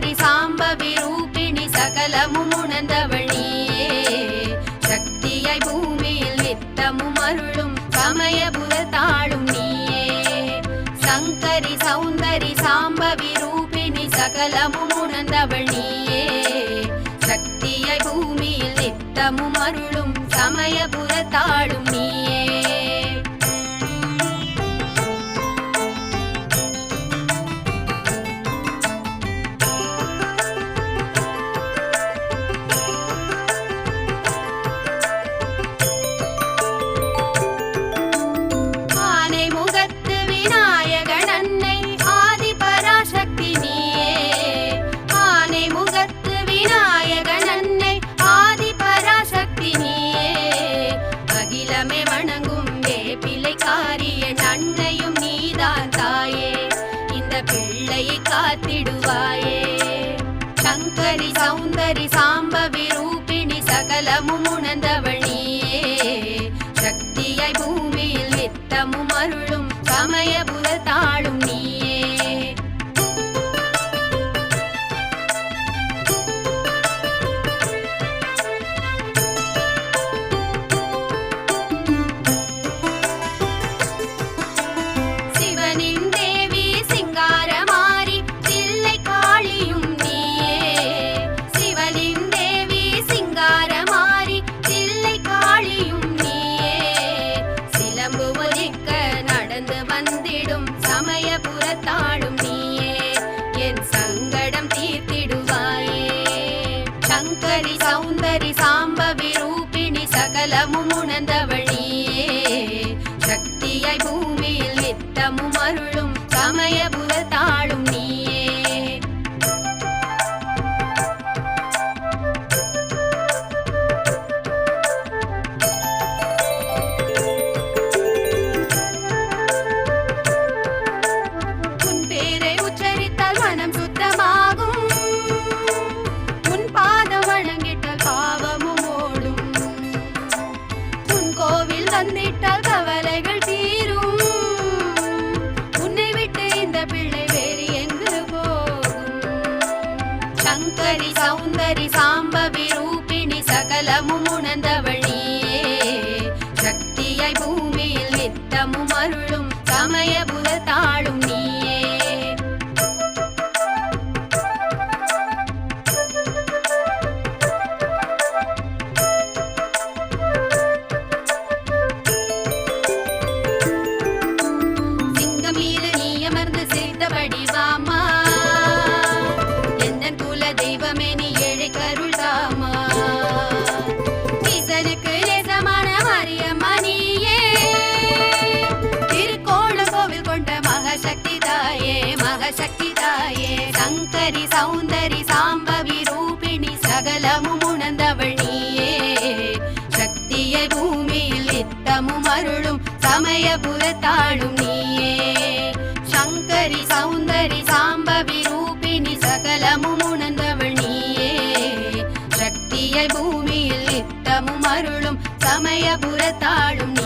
சௌந்தரி சாம்பவி ரூபிணி சகலமும் உணர்ந்தவழியே சக்தியை பூமியில் நித்தமும் அருளும் சமயபுர தாழும் நீயே. சங்கரி சௌந்தரி சாம்பவி ரூபிணி சகலமும் உணர்ந்தவழியே சக்தியை பூமியில் நித்தமும் அருளும் சமயபுர தாழும் பிள்ளையை காத்திடுவாயே. சங்கரி சௌந்தரி சாம்பவி ரூபிணி சகலமும் உணர்ந்தவள் தந்திட்டால் கவலைகள் தீரும். உன்னை விட்டு இந்த பிள்ளை வேறு எங்கு போகும்? சங்கரி சௌந்தரி சா மகசக்தி சங்கரி சௌந்தரி சாம்பவி ரூபிணி சகலமும் உணர்ந்தவள் நீயே. சக்தியை பூமியில் நித்தமும் அருளும் சமயபுரத்தாளும் நீயே. சங்கரி சௌந்தரி சாம்பவி ரூபிணி சகலமும் உணர்ந்தவள் நீயே. சக்தியை பூமியில் நித்தமும் அருளும் சமயபுரத்தாளும்